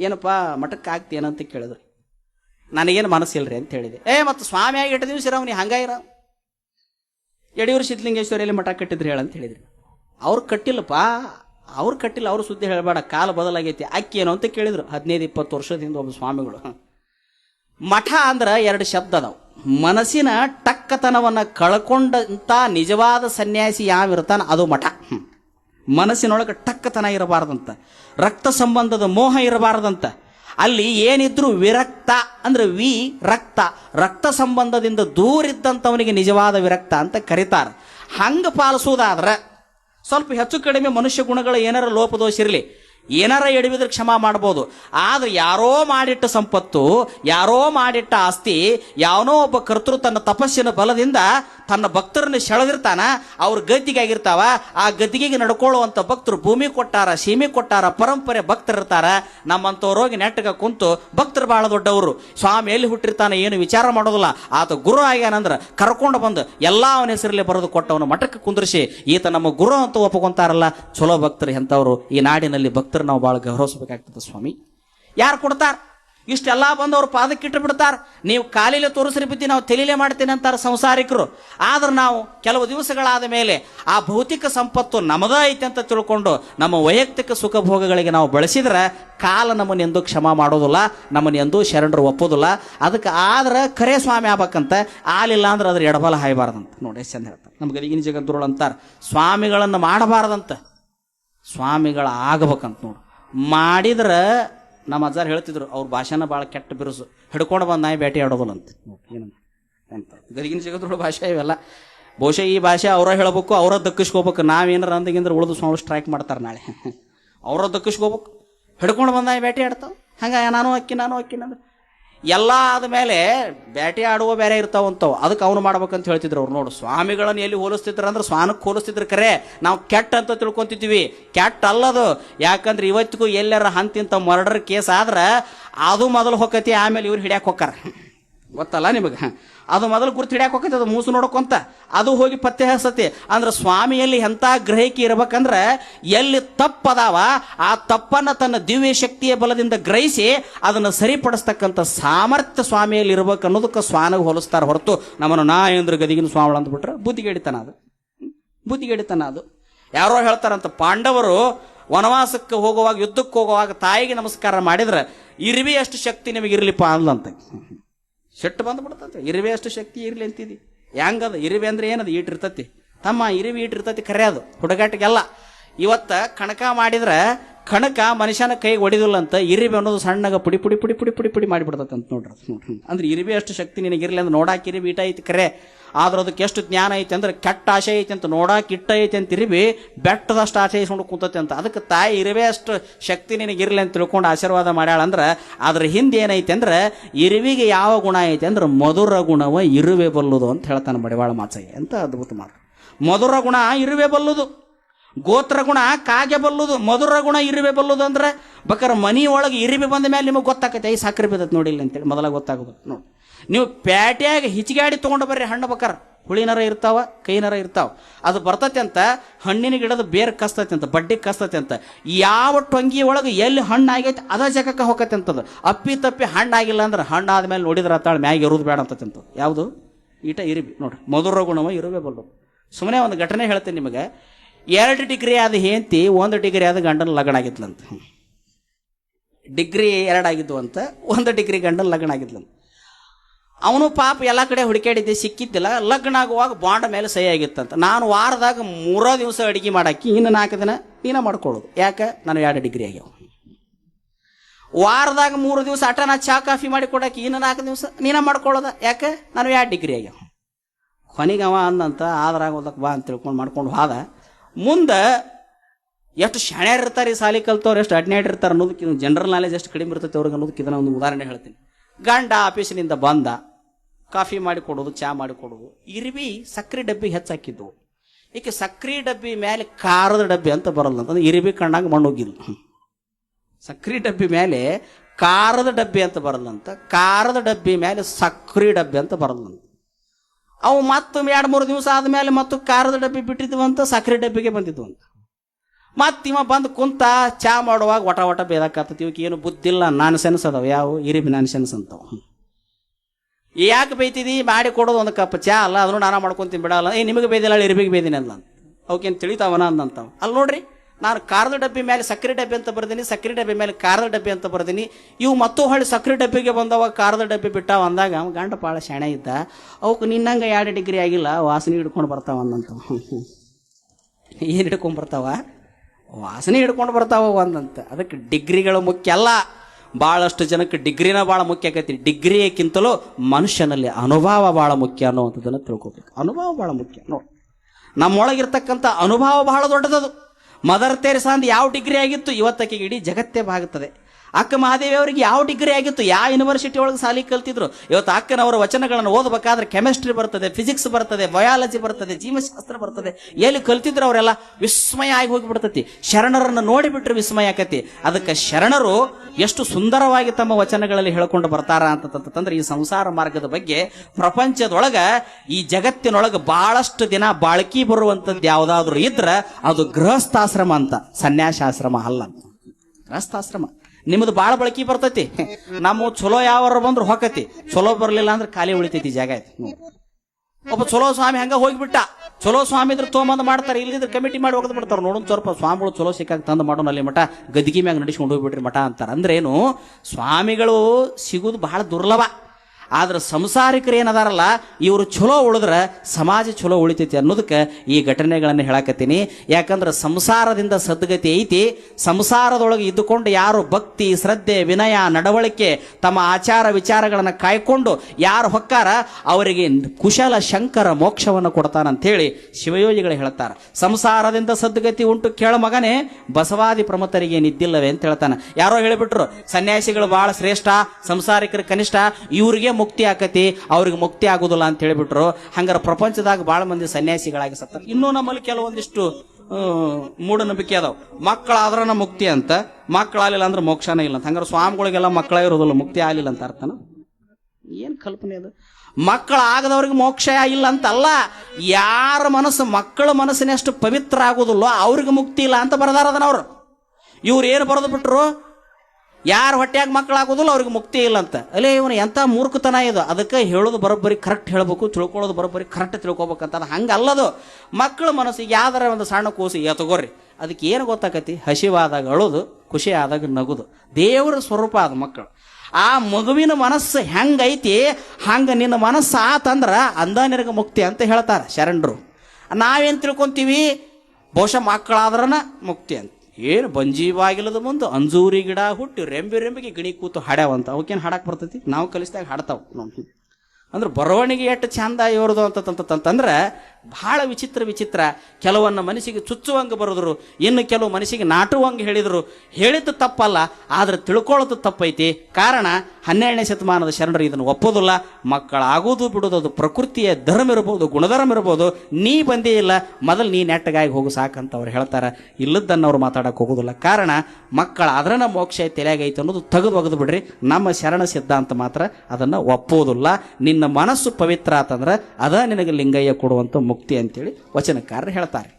ಏನಪ್ಪ ಮಠಕ್ಕೆ ಆಗ್ತೇನಂತ ಕೇಳಿದ್ರು ನನಗೇನು ಮನಸ್ಸಿಲ್ರಿ ಅಂತ ಹೇಳಿದೆ. ಏ, ಮತ್ತು ಸ್ವಾಮಿಯಾಗಿ ಇಟ್ಟು ದಿವಸ ಇರೋ ನೀ ಹಂಗಾಯಿರ ಯಡಿಯೂರು ಸಿದ್ಧಲಿಂಗೇಶ್ವರಿಯಲ್ಲಿ ಮಠ ಕಟ್ಟಿದ್ರು ಹೇಳಂತ ಹೇಳಿದ್ರಿ. ಅವ್ರು ಕಟ್ಟಿಲ್ಲಪ್ಪ, ಅವ್ರು ಕಟ್ಟಿಲ್ಲ, ಅವ್ರು ಸುದ್ದಿ ಹೇಳಬೇಡ, ಕಾಲ ಬದಲಾಗೈತಿ ಅಕ್ಕಿ ಏನು ಅಂತ ಕೇಳಿದ್ರು. ಹದಿನೈದು, ಇಪ್ಪತ್ತು ವರ್ಷದಿಂದ ಒಬ್ಬ ಸ್ವಾಮಿಗಳು. ಮಠ ಅಂದ್ರೆ ಎರಡು ಶಬ್ದ ಅದಾವ. ಮನಸ್ಸಿನ ಟಕ್ಕತನವನ್ನು ಕಳ್ಕೊಂಡಂತ ನಿಜವಾದ ಸನ್ಯಾಸಿ ಯಾವ ಇರ್ತಾನ, ಅದು ಮಠ. ಮನಸ್ಸಿನೊಳಗೆ ಟಕ್ಕತನ ಇರಬಾರ್ದಂತ, ರಕ್ತ ಸಂಬಂಧದ ಮೋಹ ಇರಬಾರ್ದಂತ, ಅಲ್ಲಿ ಏನಿದ್ರು ವಿರಕ್ತ ಅಂದ್ರೆ ವಿ ರಕ್ತ ರಕ್ತ ಸಂಬಂಧದಿಂದ ದೂರಿದ್ದಂಥವನಿಗೆ ನಿಜವಾದ ವಿರಕ್ತ ಅಂತ ಕರೀತಾರೆ. ಹಂಗೆ ಪಾಲಿಸುವುದಾದ್ರೆ ಸ್ವಲ್ಪ ಹೆಚ್ಚು ಕಡಿಮೆ ಮನುಷ್ಯ ಗುಣಗಳ ಏನಾರ ಲೋಪದೋಷ ಇರಲಿ. ಏನಾರ ಎಡವಿದ್ರೆ ಕ್ಷಮಾ ಮಾಡ್ಬೋದು. ಆದ್ರೆ ಯಾರೋ ಮಾಡಿಟ್ಟ ಸಂಪತ್ತು, ಯಾರೋ ಮಾಡಿಟ್ಟ ಆಸ್ತಿ, ಯಾವನೋ ಒಬ್ಬ ಕರ್ತೃ ತನ್ನ ತಪಸ್ಸಿನ ಬಲದಿಂದ ತನ್ನ ಭಕ್ತರನ್ನ ಸೆಳೆದಿರ್ತಾನ, ಅವ್ರ ಗದ್ದಿಗಾಗಿರ್ತಾವ, ಆ ಗದ್ದಿಗೆಗೆ ನಡ್ಕೊಳ್ಳುವಂಥ ಭಕ್ತರು ಭೂಮಿ ಕೊಟ್ಟಾರ, ಸೀಮೆ ಕೊಟ್ಟಾರ, ಪರಂಪರೆ ಭಕ್ತರಿರ್ತಾರ. ನಮ್ಮಂಥವ್ರೋಗಿ ನೆಟ್ಟಗ ಕುಂತು ಭಕ್ತರು ಬಹಳ ದೊಡ್ಡವರು. ಸ್ವಾಮಿ ಎಲ್ಲಿ ಹುಟ್ಟಿರ್ತಾನೆ ಏನು ವಿಚಾರ ಮಾಡೋದಿಲ್ಲ. ಆತ ಗುರು ಆಗ್ಯಾನಂದ್ರ ಕರ್ಕೊಂಡು ಬಂದು ಎಲ್ಲ ಅವನ ಹೆಸರಲ್ಲಿ ಬರೆದು ಕೊಟ್ಟವನು ಮಠಕ್ಕೆ ಕುಂದ್ರಿಸಿ, ಈತ ನಮ್ಮ ಗುರು ಅಂತ ಒಪ್ಕೊಂತಾರಲ್ಲ. ಚಲೋ ಭಕ್ತರು ಎಂಥವ್ರು ಈ ನಾಡಿನಲ್ಲಿ ಭಕ್ತರು ನಾವು ಭಾಳ ಗೌರವಿಸಬೇಕಾಗ್ತದೆ ಸ್ವಾಮಿ. ಯಾರು ಕೊಡ್ತಾರ? ಇಷ್ಟೆಲ್ಲ ಬಂದು ಅವ್ರ ಪಾದಕ್ಕೆ ಇಟ್ಟು ಬಿಡ್ತಾರ. ನೀವು ಕಾಲಿಲೆ ತೋರಿಸ್ರಿ ಬಿದ್ದಿ ನಾವು ತೆಲಿಲೆ ಮಾಡ್ತೇನೆ ಅಂತಾರೆ ಸಂಸಾರಿಕರು. ಆದ್ರೆ ನಾವು ಕೆಲವು ದಿವಸಗಳಾದ ಮೇಲೆ ಆ ಭೌತಿಕ ಸಂಪತ್ತು ನಮದ ಐತೆ ಅಂತ ತಿಳ್ಕೊಂಡು ನಮ್ಮ ವೈಯಕ್ತಿಕ ಸುಖ ಭೋಗಗಳಿಗೆ ನಾವು ಬಳಸಿದ್ರೆ ಕಾಲ ನಮ್ಮನ್ನು ಎಂದೂ ಕ್ಷಮ ಮಾಡೋದಿಲ್ಲ, ನಮ್ಮನ್ನು ಎಂದೂ ಶರಣರು ಒಪ್ಪೋದಿಲ್ಲ. ಅದಕ್ಕೆ ಆದ್ರೆ ಕರೆ ಸ್ವಾಮಿ ಆಗ್ಬೇಕಂತ ಆಲಿಲ್ಲ ಅಂದ್ರೆ ಅದ್ರ ಎಡಬಲ ಹಾಯಬಾರ್ದಂತ. ನೋಡಿ, ಎಷ್ಟು ಚಂದ ಹೇಳ್ತಾರೆ. ನಮ್ಗೆ ಈಗಿನ ಜಗದ್ಗುರುಳು ಅಂತಾರೆ, ಸ್ವಾಮಿಗಳನ್ನು ಮಾಡಬಾರ್ದಂತ. ಸ್ವಾಮಿಗಳ ಆಗ್ಬೇಕಂತ ನೋಡು. ಮಾಡಿದ್ರೆ ನಮ್ಮ ಅಜ್ಜಾರು ಹೇಳ್ತಿದ್ರು ಅವ್ರ ಭಾಷೆನ ಭಾಳ ಕೆಟ್ಟ ಬಿರುಸು. ಹಿಡ್ಕೊಂಡು ಬಂದು ನಾಯಿ ಬೇಟೆ ಆಡೋದಲ್ಲ ಅಂತ. ಏನಂತ? ಅಂತ ಗದಿಗಿನ ಜಗದ್ರುಳು ಭಾಷೆ ಇವೆಲ್ಲ. ಬಹುಶಃ ಈ ಭಾಷೆ ಅವರ ಹೇಳ್ಬೇಕು ಅವರ ದಕ್ಕಿಸ್ಕೋಬೇಕು. ನಾವೇನಾರ ಅಂದಗಿಂದ್ರೆ ಉಳಿದು ಸ್ವಾಮಿ ಸ್ಟ್ರೈಕ್ ಮಾಡ್ತಾರೆ ನಾಳೆ. ಅವರ ದಕ್ಕಿಸ್ಕೋಬೇಕು. ಹಿಡ್ಕೊಂಡು ಬಂದ ನಾಯಿ ಬೇಟೆ ಆಡ್ತಾವೆ. ಹಂಗ ನಾನು ಅಕ್ಕಿ ನಾನು ಅಕ್ಕಿ ಎಲ್ಲ ಆದಮೇಲೆ ಬೇಟೆ ಆಡುವ ಬೇರೆ ಇರ್ತಾವಂತವು ಅದಕ್ಕೆ ಅವನು ಮಾಡ್ಬೇಕಂತ ಹೇಳ್ತಿದ್ರು ಅವ್ರು. ನೋಡು, ಸ್ವಾಮಿಗಳನ್ನು ಎಲ್ಲಿ ಹೋಲಿಸ್ತಿದ್ರು ಅಂದ್ರೆ ಸ್ವಾನಕ್ಕೆ ಹೋಲಿಸ್ತಿದ್ರು ಕರೆ. ನಾವು ಕೆಟ್ಟ ಅಂತ ತಿಳ್ಕೊತಿದ್ವಿ. ಕೆಟ್ಟ ಅಲ್ಲದು. ಯಾಕಂದ್ರೆ ಇವತ್ತಿಗೂ ಎಲ್ಲರ ಹಂತಿಂತ ಮರ್ಡರ್ ಕೇಸ್ ಆದ್ರೆ ಅದು ಮೊದಲು ಹೊಕ್ಕತಿ ಆಮೇಲೆ ಇವ್ರು ಹಿಡಿಯಕ್ಕೆ ಹೊಕ್ಕಾರ ಗೊತ್ತಲ್ಲ ನಿಮಗೆ? ಅದು ಮೊದಲು ಗುರುತು ಹಿಡಿಯಕ್ಕೆ ಹೋಗತ್ತೆ, ಅದು ಮೂಸು ನೋಡ್ಕೊಂತ ಅದು ಹೋಗಿ ಪತ್ತೆ ಹಚ್ಚತಿ ಅಂದ್ರೆ ಸ್ವಾಮಿಯಲ್ಲಿ ಎಂಥ ಗ್ರಹಿಕೆ ಇರ್ಬೇಕಂದ್ರೆ ಎಲ್ಲಿ ತಪ್ಪದಾವ, ಆ ತಪ್ಪನ್ನು ತನ್ನ ದಿವ್ಯ ಶಕ್ತಿಯ ಬಲದಿಂದ ಗ್ರಹಿಸಿ ಅದನ್ನು ಸರಿಪಡಿಸ್ತಕ್ಕಂಥ ಸಾಮರ್ಥ್ಯ ಸ್ವಾಮಿಯಲ್ಲಿ ಇರಬೇಕು ಅನ್ನೋದಕ್ಕೆ ಸ್ವಾನಿಗೆ ಹೋಲಿಸ್ತಾರೆ ಹೊರತು ನಮ್ಮನ್ನು ನಾ ಎಂದ್ರೆ ಗದಿಗಿನ ಸ್ವಾಮಿ ಅಂದ್ಬಿಟ್ರೆ ಬುದ್ಧಿಗೆಡಿತನ ಅದು. ಬುದ್ಧಿಗೆಡಿತನ ಅದು. ಯಾರೋ ಹೇಳ್ತಾರಂತ, ಪಾಂಡವರು ವನವಾಸಕ್ಕೆ ಹೋಗುವಾಗ, ಯುದ್ಧಕ್ಕೆ ಹೋಗುವಾಗ ತಾಯಿಗೆ ನಮಸ್ಕಾರ ಮಾಡಿದ್ರೆ, ಇರ್ವಿ ಅಷ್ಟು ಶಕ್ತಿ ನಿಮಗೆ ಇರಲಿಪ್ಪ ಸಿಟ್ಟು ಬಂದ್ಬಿಡ್ತಂತೆ ಇರುವೆ ಅಷ್ಟು ಶಕ್ತಿ ಇರಲಿ ಅಂತಿದಿ. ಹೆಂಗದ ಇರುವೆ ಅಂದ್ರೆ ಏನದು? ಈಟಿರ್ತತಿ ತಮ್ಮ ಇರುವೆ ಈಟಿರ್ತತಿ ಕರೆ ಅದು. ಹುಡುಗಾಟಿಗೆಲ್ಲ ಇವತ್ತ ಕಣಕ ಮಾಡಿದ್ರೆ ಕಣಕ ಮನುಷ್ಯನ ಕೈಗೆ ಹೊಡಿದಿಲ್ಲ ಅಂತ ಇರಿವೆ ಅನ್ನೋದು ಸಣ್ಣಗ ಪುಡಿ ಪುಡಿ ಪುಡಿ ಪುಡಿ ಪುಡಿ ಪುಡಿ ಮಾಡಿಬಿಡ್ತೈತೆ ಅಂತ ನೋಡ್ರಿ ನೋಡ್ರಿ. ಅಂದ್ರೆ ಇರಿವೆ ಅಷ್ಟು ಶಕ್ತಿ ನಿನಗಿರಲಿ ಅಂದ್ರೆ ನೋಡಾಕ ಇರಿಬಿ ಇಟ ಐತಿ ಕರೆ. ಆದ್ರೆ ಅದಕ್ಕೆ ಎಷ್ಟು ಜ್ಞಾನ ಐತಿ ಅಂದ್ರೆ ಕೆಟ್ಟ ಆಸೆ ಐತಿ ಅಂತ ನೋಡಾಕ ಇಟ್ಟ ಐತಿ ಅಂತ ಇರಿಬಿ ಬೆಟ್ಟದಷ್ಟು ಆಸೆ ಇಸ್ಕೊಂಡು ಕುಂತತಿ ಅಂತ. ಅದಕ್ಕೆ ತಾಯಿ ಇರಿವೆ ಅಷ್ಟು ಶಕ್ತಿ ನಿನಗಿರಲಿ ಅಂತ ತಿಳ್ಕೊಂಡು ಆಶೀರ್ವಾದ ಮಾಡ್ಯಾಳ ಅಂದ್ರೆ ಅದ್ರ ಹಿಂದೆ ಏನೈತಿ ಅಂದ್ರೆ ಇರುವಿಗೆ ಯಾವ ಗುಣ ಐತಿ ಅಂದ್ರೆ ಮಧುರ ಗುಣವ ಇರುವೆ ಬಲ್ಲುದು ಅಂತ ಹೇಳ್ತಾನೆ ಬಡಿವಾಳ ಮಾಚಯ್ಯ. ಅಂತ ಅದ್ಭುತ ಮಾತು ಮಧುರ ಗುಣ ಇರುವೆ ಬಲ್ಲುದು. ಗೋತ್ರ ಗುಣ ಕಾಗೆ ಬಲ್ಲುದು, ಮಧುರ ಗುಣ ಇರುವೆ ಬಲ್ಲುದು ಅಂದ್ರೆ ಬೇಕಾರೆ ಮನಿ ಒಳಗೆ ಇರಿವೆ ಬಂದ ಮೇಲೆ ನಿಮಗೆ ಗೊತ್ತಾಕೈತೆ ಐ ಸಕ್ಕರೆ ಬಿದ್ದತ್ ನೋಡಿಲ್ಲ ಅಂತೇಳಿ ಮೊದಲ ಗೊತ್ತಾಗೋದು ನೋಡಿ. ನೀವು ಪ್ಯಾಟ್ಯಾಗ ಹಿಚಿಗಾಡಿ ತೊಗೊಂಡು ಬರ್ರಿ ಹಣ್ಣು ಬೇಕಾರ. ಹುಳಿನರ ಇರ್ತಾವ ಕೈನರ ಇರ್ತಾವ. ಅದು ಬರ್ತತೆ ಅಂತ, ಹಣ್ಣಿನ ಗಿಡದ ಬೇರೆ ಕಸ್ತೈತೆ ಅಂತ, ಬಡ್ಡಿ ಕಸ್ತೈತೆ ಅಂತ, ಯಾವ ಟೊಂಗಿ ಒಳಗೆ ಎಲ್ಲಿ ಹಣ್ಣು ಆಗೈತೆ, ಅದ ಜಗಕ್ಕೆ ಹೋಗತ್ತೆ ಅಂತದ್ದು ಅಪ್ಪಿ ತಪ್ಪಿ ಹಣ್ಣು ಆಗಿಲ್ಲ ಅಂದ್ರೆ ಹಣ್ಣು ಆದ್ಮೇಲೆ ನೋಡಿದ್ರೆ ಅತ್ತಾಳ ಮ್ಯಾಗ ಇರೋದು ಬೇಡ ಅಂತ ಅಂತ ಯಾವುದು? ಈಟ ಇರಿಬಿ ನೋಡ್ರಿ ಮಧುರ ಗುಣವ ಇರುವೆ ಬಲ್ಲು ಸುಮ್ಮನೆ ಒಂದು ಘಟನೆ ಹೇಳ್ತೀನಿ ನಿಮಗೆ. ಎರಡು ಡಿಗ್ರಿ ಆದ ಹೆಂಡತಿ, ಒಂದು ಡಿಗ್ರಿ ಆದ ಗಂಡನ ಲಗ್ನ ಆಗಿದ್ಲಂತ. ಡಿಗ್ರಿ ಎರಡಾಗಿದ್ದು ಅಂತ, ಒಂದು ಡಿಗ್ರಿ ಗಂಡನ ಲಗ್ನ ಆಗಿದ್ಲಂತ. ಅವನು ಪಾಪ ಎಲ್ಲ ಕಡೆ ಹುಡುಕಾಡಿದ್ದೆ ಸಿಕ್ಕಿದ್ದಿಲ್ಲ. ಲಗ್ನ ಆಗುವಾಗ ಬಾಂಡ ಮೇಲೆ ಸಹಿ ಆಗಿತ್ತಂತ. ನಾನು ವಾರದಾಗ ಮೂರೋ ದಿವಸ ಅಡಿಗೆ ಮಾಡಾಕಿ ಇನ್ನು ನಾಲ್ಕು ದಿನ ನೀನ ಮಾಡ್ಕೊಳ್ಳೋದು. ಯಾಕೆ? ನಾನು ಎರಡು ಡಿಗ್ರಿ ಆಗ್ಯಾವ. ವಾರದಾಗ ಮೂರು ದಿವಸ ಅಟ ನಾ ಚಾ, ಕಾಫಿ ಮಾಡಿ ಕೊಡಾಕಿ ಇನ್ನು ನಾಲ್ಕು ದಿವಸ ನೀನ ಮಾಡ್ಕೊಳ್ಳೋದ? ಯಾಕೆ? ನಾನು ಎರಡು ಡಿಗ್ರಿ ಆಗ್ಯಾವ. ಕೊನೆಗೆ ಅವ ಅಂದಂತ ಆದ್ರಾಗ ಓದಕ್ಕೆ ಬಾ ಅಂತ ತಿಳ್ಕೊಂಡು ಮಾಡ್ಕೊಂಡು ಹೋದ. ಮುಂದೆ ಎಷ್ಟು ಶಾಣ್ಯಾರು ಇರ್ತಾರೆ ಈ ಸಾಲಿ ಕಲ್ತವ್ರು, ಎಷ್ಟು ಅಡ್ನಾಡ್ ಇರ್ತಾರೆ ಅನ್ನೋದಕ್ಕೆ ಜನರಲ್ ನಾಲೆಜ್ ಎಷ್ಟು ಕಡಿಮೆ ಇರ್ತೈತೆ ಅವ್ರಿಗೆ ಅನ್ನೋದಕ್ಕೆ ಇದನ್ನ ಒಂದು ಉದಾಹರಣೆ ಹೇಳ್ತೀನಿ. ಗಂಡ ಆಫೀಸಿನಿಂದ ಬಂದ, ಕಾಫಿ ಮಾಡಿ ಕೊಡೋದು, ಚಾ ಮಾಡಿ ಕೊಡೋದು ಇರ್ವಿ ಸಕ್ಕರೆ ಡಬ್ಬಿ ಹೆಚ್ಚಾಕಿದ್ವು ಈಕೆ ಸಕ್ಕರೆ ಡಬ್ಬಿ ಮೇಲೆ ಖಾರದ ಡಬ್ಬಿ ಅಂತ ಬರಲ್ಲ, ಅಂತಂದ್ರೆ ಇರಿಬಿ ಕಣ್ಣಾಗ ಮಣ್ಣೋಗಿಲ್ಲ. ಸಕ್ಕರೆ ಡಬ್ಬಿ ಮೇಲೆ ಖಾರದ ಡಬ್ಬಿ ಅಂತ ಬರಲ್ಲಂತ ಖಾರದ ಡಬ್ಬಿ ಮೇಲೆ ಸಕ್ಕರೆ ಡಬ್ಬಿ ಅಂತ ಬರಲ್ಲಂತ ಅವು ಮತ್ತು ಎರಡು ಮೂರು ದಿವಸ ಆದಮೇಲೆ ಮತ್ತು ಖಾರದ ಡಬ್ಬಿ ಬಿಟ್ಟಿದ್ವು ಅಂತ ಸಕ್ರೆ ಡಬ್ಬಿಗೆ ಬಂದಿದ್ವು ಅಂತ ಮತ್ತು ಇವ ಬಂದು ಕುಂತ ಚಾ ಮಾಡುವಾಗ ಒಟ ಒಟ ಬೇದಕ್ಕಾತತಿ ಇವಕ್ಕೆ ಏನು ಬುದ್ಧಿಲ್ಲ ನಾನು ಸೆನ್ಸ್ ಅದಾವ. ಯಾವ? ಇರಿಬಿ ನಾನು ಸೆನ್ಸ್ ಅಂತಾವ. ಯಾಕೆ ಬೈತಿದಿ? ಮಾಡಿ ಕೊಡೋದು ಒಂದು ಕಪ್ ಚಾ ಅಲ್ಲ, ಅದನ್ನು ನಾನು ಮಾಡ್ಕೊಂತೀನಿ ಬಿಡಲ್ಲ ಏ, ನಿಮಗೆ ಬೈದಿಲ್ಲ ಇರಿಬಿಗೆ ಬೈದಿನಲ್ಲ ಅವಕ್ಕೇನು ತಿಳಿತಾವನ ಅಂದಂತಾವ. ಅಲ್ಲಿ ನೋಡ್ರಿ. ನಾನು ಕಾರದ ಡಬ್ಬಿ ಮೇಲೆ ಸಕ್ಕರೆ ಡಬ್ಬಿ ಅಂತ ಬರ್ದೀನಿ, ಸಕ್ಕರೆ ಡಬ್ಬಿ ಮೇಲೆ ಕಾರದ ಡಬ್ಬಿ ಅಂತ ಬರ್ದೀನಿ. ಇವು ಮತ್ತೂ ಹೊಳ್ಳಿ ಸಕ್ಕರೆ ಡಬ್ಬಿಗೆ ಬಂದವ ಕಾರದ ಡಬ್ಬಿ ಬಿಟ್ಟಾವ ಅಂದಾಗ ಅವ ಗಂಡ ಭಾಳ ಶಾಣೆ ಇದ್ದ. ಅವಕ್ಕೆ ನಿನ್ನಂಗೆ ಎರಡು ಡಿಗ್ರಿ ಆಗಿಲ್ಲ, ವಾಸನೆ ಹಿಡ್ಕೊಂಡು ಬರ್ತಾವ ಅಂದಂತ. ಏನು ಹಿಡ್ಕೊಂಡು ಬರ್ತಾವ? ವಾಸನೆ ಹಿಡ್ಕೊಂಡು ಬರ್ತಾವ ಒಂದಂತ ಅದಕ್ಕೆ ಡಿಗ್ರಿಗಳು ಮುಖ್ಯ ಅಲ್ಲ. ಭಾಳಷ್ಟು ಜನಕ್ಕೆ ಡಿಗ್ರಿನ ಭಾಳ ಮುಖ್ಯ ಆಗೈತಿ ಡಿಗ್ರಿಯಕ್ಕಿಂತಲೂ ಮನುಷ್ಯನಲ್ಲಿ ಅನುಭವ ಭಾಳ ಮುಖ್ಯ ಅನ್ನೋವಂಥದ್ದನ್ನು ತಿಳ್ಕೊಬೇಕು. ಅನುಭವ ಭಾಳ ಮುಖ್ಯ. ನೋಡಿ, ನಮ್ಮೊಳಗಿರ್ತಕ್ಕಂಥ ಅನುಭವ ಬಹಳ ದೊಡ್ಡದದು. ಮದರ್ ತೆರೆಸಾ ಯಾವ ಡಿಗ್ರಿ ಆಗಿತ್ತು? ಇವತ್ತಕ್ಕೆ ಇಡೀ ಜಗತ್ತೇ ಬಾಗುತ್ತದೆ. ಅಕ್ಕ ಮಹಾದೇವಿ ಅವರಿಗೆ ಯಾವ ಡಿಗ್ರಿ ಆಗಿತ್ತು? ಯಾವ ಯೂನಿವರ್ಸಿಟಿ ಒಳಗೆ ಸಾಲಿ ಕಲ್ತಿದ್ರು? ಇವತ್ತು ಅಕ್ಕನವರ ವಚನಗಳನ್ನು ಓದಬೇಕಾದ್ರೆ ಕೆಮಿಸ್ಟ್ರಿ ಬರ್ತದೆ ಫಿಸಿಕ್ಸ್ ಬರ್ತದೆ ಬಯಾಲಜಿ ಬರ್ತದೆ, ಜೀವಶಾಸ್ತ್ರ ಬರ್ತದೆ. ಎಲ್ಲಿ ಕಲ್ತಿದ್ರು ಅವರೆಲ್ಲ ವಿಸ್ಮಯ ಆಗಿ ಹೋಗಿಬಿಡ್ತತಿ. ಶರಣರನ್ನು ನೋಡಿಬಿಟ್ರೆ ವಿಸ್ಮಯ ಆಕತಿ. ಅದಕ್ಕೆ ಶರಣರು ಎಷ್ಟು ಸುಂದರವಾಗಿ ತಮ್ಮ ವಚನಗಳಲ್ಲಿ ಹೇಳ್ಕೊಂಡು ಬರ್ತಾರ ಅಂತಂತಂದ್ರೆ ಈ ಸಂಸಾರ ಮಾರ್ಗದ ಬಗ್ಗೆ ಪ್ರಪಂಚದೊಳಗ ಈ ಜಗತ್ತಿನೊಳಗೆ ಬಹಳಷ್ಟು ದಿನ ಬಾಳ್ಕಿ ಬರುವಂಥದ್ದು ಯಾವುದಾದ್ರೂ ಇದ್ರೆ ಅದು ಗೃಹಸ್ಥಾಶ್ರಮ ಅಂತ, ಸನ್ಯಾಸಾಶ್ರಮ ಅಲ್ಲ ಗೃಹಸ್ಥಾಶ್ರಮ. ನಿಮ್ಮದು ಬಾಳ ಬಳಕೆ ಬರ್ತೈತಿ. ನಮ್ಮ ಚಲೋ ಯಾವಾರ ಬಂದ್ರು ಹೊಕ್ಕತಿ. ಚಲೋ ಬರಲಿಲ್ಲ ಅಂದ್ರೆ ಖಾಲಿ ಉಳಿತೈತಿ ಜಾಗ ಐತಿ ಒಬ್ಬ ಚಲೋ ಸ್ವಾಮಿ ಹಂಗ ಹೋಗ್ಬಿಟ್ಟ. ಚಲೋ ಸ್ವಾಮಿ ಇದ್ರ ತೊಗೊಂಬಂದು ಮಾಡ್ತಾರೆ ಇಲ್ಲಿದ್ರೆ ಕಮಿಟಿ ಮಾಡಿ ಹೋಗದ್ ಬಿಡ್ತಾರೆ. ನೋಡೋಣ ಸ್ವಲ್ಪ ಸ್ವಾಮಿಗಳು ಚಲೋ ಸಿಕ್ಕಾಗ ತಂದು ಮಾಡೋಣ ಅಲ್ಲಿ ಮಠ. ಗದಗಿ ಮ್ಯಾಗ ನಡೆಸ್ಕೊಂಡು ಹೋಗ್ಬಿಟ್ರಿ ಮಠ ಅಂತಾರೆ. ಅಂದ್ರೆ ಏನು ಸ್ವಾಮಿಗಳು ಸಿಗುದು ಬಹಳ ದುರ್ಲಭ. ಆದ್ರೆ ಸಂಸಾರಿಕರು ಏನದಾರಲ್ಲ, ಇವರು ಚಲೋ ಉಳಿದ್ರೆ ಸಮಾಜ ಚಲೋ ಉಳಿತೈತಿ ಅನ್ನೋದಕ್ಕೆ ಈ ಘಟನೆಗಳನ್ನು ಹೇಳಕತ್ತೀನಿ. ಯಾಕಂದ್ರೆ ಸಂಸಾರದಿಂದ ಸದ್ಗತಿ ಐತಿ. ಸಂಸಾರದೊಳಗೆ ಇದ್ದುಕೊಂಡು ಯಾರು ಭಕ್ತಿ, ಶ್ರದ್ಧೆ, ವಿನಯ, ನಡವಳಿಕೆ, ತಮ್ಮ ಆಚಾರ ವಿಚಾರಗಳನ್ನು ಕಾಯ್ಕೊಂಡು ಯಾರು ಹೊಕ್ಕಾರ, ಅವರಿಗೆ ಕುಶಲ ಶಂಕರ ಮೋಕ್ಷವನ್ನು ಕೊಡ್ತಾನಂತೇಳಿ ಶಿವಯೋಗಿಗಳು ಹೇಳ್ತಾರೆ ಸಂಸಾರದಿಂದ ಸದ್ಗತಿ ಉಂಟು ಕೇಳ ಮಗನೇ, ಬಸವಾದಿ ಪ್ರಮತರಿಗೆ ನಿದ್ದಿಲ್ಲವೆ ಅಂತ ಹೇಳ್ತಾನೆ. ಯಾರೋ ಹೇಳಿಬಿಟ್ರು, ಸನ್ಯಾಸಿಗಳು ಬಹಳ ಶ್ರೇಷ್ಠ, ಸಂಸಾರಿಕರು ಕನಿಷ್ಠ, ಇವ್ರಿಗೆ ಮುಕ್ತಿ ಆಕತಿ, ಅವ್ರಿಗೆ ಮುಕ್ತಿ ಆಗುದಿಲ್ಲ ಅಂತ ಹೇಳಿಬಿಟ್ರು. ಹಂಗಾರ ಪ್ರಪಂಚದಾಗ ಬಹಳ ಮಂದಿ ಸನ್ಯಾಸಿಗಳಾಗಿ ಸತ್ತಾರೆ. ಇನ್ನೂ ನಮ್ಮಲ್ಲಿ ಕೆಲವೊಂದಿಷ್ಟು ಮೂಢನಂಬಿಕೆ ಅದಾವ. ಮಕ್ಕಳಾದ್ರನ ಮುಕ್ತಿ ಅಂತ ಮಕ್ಕಳಾಗಲಿಲ್ಲ ಅಂದ್ರೆ ಮೋಕ್ಷನೇ ಇಲ್ಲ ಅಂತ. ಹಂಗಾರೆ ಸ್ವಾಮಿಗಳಿಗೆಲ್ಲ ಮಕ್ಕಳ ಇರೋದಿಲ್ಲ, ಮುಕ್ತಿ ಆಗಲಿಲ್ಲ ಅಂತ ಅರ್ಥನ? ಏನ್ ಕಲ್ಪನೆ ಅದು? ಮಕ್ಕಳ ಆಗದವ್ರಿಗೆ ಮೋಕ್ಷ ಇಲ್ಲ ಅಂತಲ್ಲ, ಯಾರ ಮನಸ್ಸು, ಮಕ್ಕಳ ಮನಸ್ಸಿನಷ್ಟು ಪವಿತ್ರ ಆಗೋದಿಲ್ಲೋ ಅವ್ರಿಗೆ ಮುಕ್ತಿ ಇಲ್ಲ ಅಂತ ಬರದಾರ ಅದನ್ನ ಅವ್ರು. ಇವ್ರು ಏನು ಬರೆದು ಬಿಟ್ರು ಯಾರ ಹೊಟ್ಯಾಗ ಮಕ್ಕಳಾಗೋದಿಲ್ಲ, ಅವ್ರಿಗೆ ಮುಕ್ತಿ ಇಲ್ಲ ಅಂತ ಅಲ್ಲೇ ಇವನು ಎಂಥ ಮೂರ್ಖತನ ಇದು. ಅದಕ್ಕೆ ಹೇಳೋದು ಬರೋಬ್ಬರಿ ಕರೆಕ್ಟ್ ಹೇಳಬೇಕು, ತಿಳ್ಕೊಳ್ಳೋದು ಬರೋಬ್ಬರಿ ಕರೆಕ್ಟ್ ತಿಳ್ಕೊಬೇಕಂತ ಅದು ಹಂಗೆ ಅಲ್ಲದು ಮಕ್ಕಳ ಮನಸ್ಸಿಗೆ ಯಾವ್ದಾರ ಒಂದು ಸಣ್ಣ ಕೂಸು ಎತ್ತಗೋರಿ ತಗೋರಿ. ಅದಕ್ಕೆ ಏನು ಗೊತ್ತಾಕತಿ? ಹಸಿವಾದಾಗ ಅಳೋದು ಖುಷಿ ಆದಾಗ ನಗುದು. ದೇವರ ಸ್ವರೂಪ ಅದು ಮಕ್ಕಳು. ಆ ಮಗುವಿನ ಮನಸ್ಸು ಹೆಂಗೈತಿ? ಹಂಗೆ ನಿನ್ನ ಮನಸ್ಸು ಆತಂದ್ರೆ ಅಂದ ನಿನಗೆ ಮುಕ್ತಿ ಅಂತ ಹೇಳ್ತಾರೆ ಶರಣರು. ನಾವೇನು ತಿಳ್ಕೊಂತೀವಿ? ಬಹುಶಃ ಮಕ್ಕಳಾದ್ರನ ಮುಕ್ತಿ ಅಂತ. ಏನು ಬಂಜೀವಾಗಿಲ್ಲದ ಮುಂದೆ ಅಂಜೂರಿ ಗಿಡ ಹುಟ್ಟಿ ರೆಂಬೆ ರೆಂಬೆಗೆ ಗಿಣಿ ಕೂತು ಹಾಡ್ಯಾವಂತ. ಅವಕ್ಕೇನು ಹಾಡಕ್ಕೆ ಬರ್ತೈತಿ? ನಾವು ಕಲಿಸಿದಾಗ ಹಾಡ್ತಾವ ನೋಡಿ ಅಂದ್ರೆ ಬರವಣಿಗೆ ಎಷ್ಟು ಚಂದ ಇವ್ರದು ಅಂತಂತಂತಂದ್ರೆ ಬಹಳ ವಿಚಿತ್ರ ವಿಚಿತ್ರ ಕೆಲವನ್ನ ಮನಸ್ಸಿಗೆ ಚುಚ್ಚುವಂಗೆ ಬರೆದ್ರು, ಇನ್ನು ಕೆಲವು ಮನಸ್ಸಿಗೆ ನಾಟುವಂಗೆ ಹೇಳಿದರು. ಹೇಳಿದ್ದು ತಪ್ಪಲ್ಲ, ಆದ್ರೆ ತಿಳ್ಕೊಳ್ಳೋದು ತಪ್ಪೈತಿ. ಕಾರಣ, ಹನ್ನೆರಡನೇ ಶತಮಾನದ ಶರಣರು ಇದನ್ನು ಒಪ್ಪೋದಿಲ್ಲ. ಮಕ್ಕಳಾಗೋದು ಬಿಡೋದು ಅದು ಪ್ರಕೃತಿಯ ಧರ್ಮ ಇರ್ಬೋದು, ಗುಣಧರ್ಮ ಇರ್ಬೋದು. ನೀ ಬಂದೇ ಇಲ್ಲ, ಮೊದಲು ನೀ ನೆಟ್ಟಗಾಗಿ ಹೋಗು ಸಾಕಂತ ಅವ್ರು ಹೇಳ್ತಾರೆ. ಇಲ್ಲದನ್ನ ಅವ್ರು ಮಾತಾಡಕ್ಕೆ ಹೋಗೋದಿಲ್ಲ. ಕಾರಣ ಮಕ್ಕಳ ಅದರನ ಮೋಕ್ಷ ತಲೆಯಾಗೈತೆ ಅನ್ನೋದು ತೆಗೆದು ಒಗೆದು ಬಿಡ್ರಿ. ನಮ್ಮ ಶರಣ ಸಿದ್ಧಾಂತ ಮಾತ್ರ ಅದನ್ನು ಒಪ್ಪೋದಿಲ್ಲ. ನಿನ್ನ ಮನಸ್ಸು ಪವಿತ್ರ ಆತಂದ್ರೆ, ಅದ ನಿನಗೆ ಲಿಂಗಯ್ಯ ಕೊಡುವಂಥ ಮುಕ್ತಿ ಅಂತೇಳಿ ವಚನಕಾರರು ಹೇಳ್ತಾರೆ.